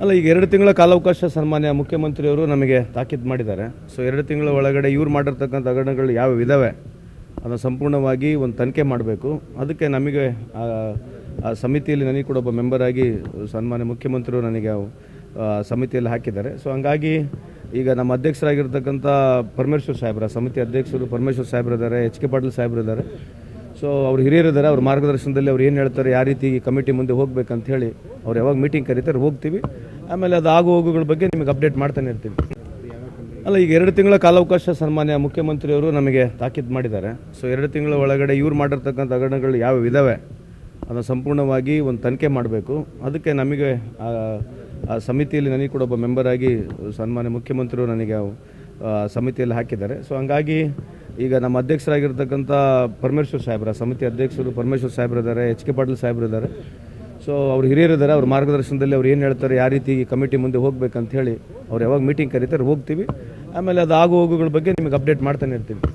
ಅಲ್ಲ, ಈಗ ಎರಡು ತಿಂಗಳ ಕಾಲಾವಕಾಶ ಸನ್ಮಾನ್ಯ ಮುಖ್ಯಮಂತ್ರಿಯವರು ನಮಗೆ ತಾಕೀತು ಮಾಡಿದ್ದಾರೆ. ಸೊ ಎರಡು ತಿಂಗಳ ಒಳಗಡೆ ಇವ್ರು ಮಾಡಿರ್ತಕ್ಕಂಥ ಹಗರಣಗಳು ಯಾವ ಇದ್ದಾವೆ ಅದನ್ನು ಸಂಪೂರ್ಣವಾಗಿ ಒಂದು ತನಿಖೆ ಮಾಡಬೇಕು. ಅದಕ್ಕೆ ನಮಗೆ, ಆ ಸಮಿತಿಯಲ್ಲಿ ನನಗೆ ಕೂಡ ಒಬ್ಬ ಮೆಂಬರಾಗಿ ಸನ್ಮಾನ್ಯ ಮುಖ್ಯಮಂತ್ರಿಯವರು ನನಗೆ ಸಮಿತಿಯಲ್ಲಿ ಹಾಕಿದ್ದಾರೆ. ಸೊ ಹಂಗಾಗಿ ಈಗ ನಮ್ಮ ಅಧ್ಯಕ್ಷರಾಗಿರ್ತಕ್ಕಂಥ ಪರಮೇಶ್ವರ್ ಸಾಹೇಬ್ರ, ಸಮಿತಿ ಅಧ್ಯಕ್ಷರು ಪರಮೇಶ್ವರ್ ಸಾಹೇಬ್ರಿದ್ದಾರೆ, ಎಚ್ ಕೆ ಪಾಟೀಲ್ ಸಾಹೇಬ್ರು ಇದ್ದಾರೆ ಸೊ ಅವ್ರು ಹಿರಿಯರಿದ್ದಾರೆ ಅವ್ರ ಮಾರ್ಗದರ್ಶನದಲ್ಲಿ ಅವ್ರು ಏನು ಹೇಳ್ತಾರೆ, ಯಾವ ರೀತಿ ಕಮಿಟಿ ಮುಂದೆ ಹೋಗ್ಬೇಕಂತ ಹೇಳಿ ಅವ್ರು ಯಾವಾಗ ಮೀಟಿಂಗ್ ಕರೀತಾರೆ, ಹೋಗ್ತೀವಿ. ಆಮೇಲೆ ಅದು ಆಗು ಹೋಗುಗಳ ಬಗ್ಗೆ ನಿಮಗೆ ಅಪ್ಡೇಟ್ ಮಾಡ್ತಾನೆ ಇರ್ತೀವಿ ಅಲ್ಲ, ಈಗ ಎರಡು ತಿಂಗಳ ಕಾಲಾವಕಾಶ ಸನ್ಮಾನ್ಯ ಮುಖ್ಯಮಂತ್ರಿಯವರು ನಮಗೆ ತಾಕೀತು ಮಾಡಿದ್ದಾರೆ. ಸೊ ಎರಡು ತಿಂಗಳ ಒಳಗಡೆ ಇವ್ರು ಮಾಡಿರ್ತಕ್ಕಂಥ ಹಗರಣಗಳು ಯಾವ ಇದಾವೆ, ಅದನ್ನು ಸಂಪೂರ್ಣವಾಗಿ ಒಂದು ತನಿಖೆ ಮಾಡಬೇಕು. ಅದಕ್ಕೆ ನಮಗೆ ಆ ಸಮಿತಿಯಲ್ಲಿ ನನಗೆ ಕೂಡ ಒಬ್ಬ ಮೆಂಬರಾಗಿ ಸನ್ಮಾನ್ಯ ಮುಖ್ಯಮಂತ್ರಿಯವರು ನನಗೆ ಸಮಿತಿಯಲ್ಲಿ ಹಾಕಿದ್ದಾರೆ. ಸೊ ಹಂಗಾಗಿ ಈಗ ನಮ್ಮ ಅಧ್ಯಕ್ಷರಾಗಿರ್ತಕ್ಕಂಥ ಪರಮೇಶ್ವರ್ ಸಾಹೇಬ್ರ, ಸಮಿತಿ ಅಧ್ಯಕ್ಷರು ಪರಮೇಶ್ವರ್ ಸಾಹೇಬ್ರು ಇದ್ದಾರೆ, ಎಚ್ ಕೆ ಪಾಟೀಲ್ ಸಾಹೇಬ್ರು ಇದ್ದಾರೆ. ಸೊ ಅವ್ರು ಹಿರಿಯರಿದ್ದಾರೆ ಅವ್ರ ಮಾರ್ಗದರ್ಶನದಲ್ಲಿ ಅವ್ರು ಏನು ಹೇಳ್ತಾರೆ, ಯಾವ ರೀತಿ ಕಮಿಟಿ ಮುಂದೆ ಹೋಗ್ಬೇಕಂತ ಹೇಳಿ ಅವ್ರು ಯಾವಾಗ ಮೀಟಿಂಗ್ ಕರೀತಾರೆ, ಹೋಗ್ತೀವಿ. ಆಮೇಲೆ ಅದು ಆಗು ಹೋಗುಗಳ ಬಗ್ಗೆ ನಿಮಗೆ ಅಪ್ಡೇಟ್ ಮಾಡ್ತಾನೆ ಇರ್ತೀವಿ.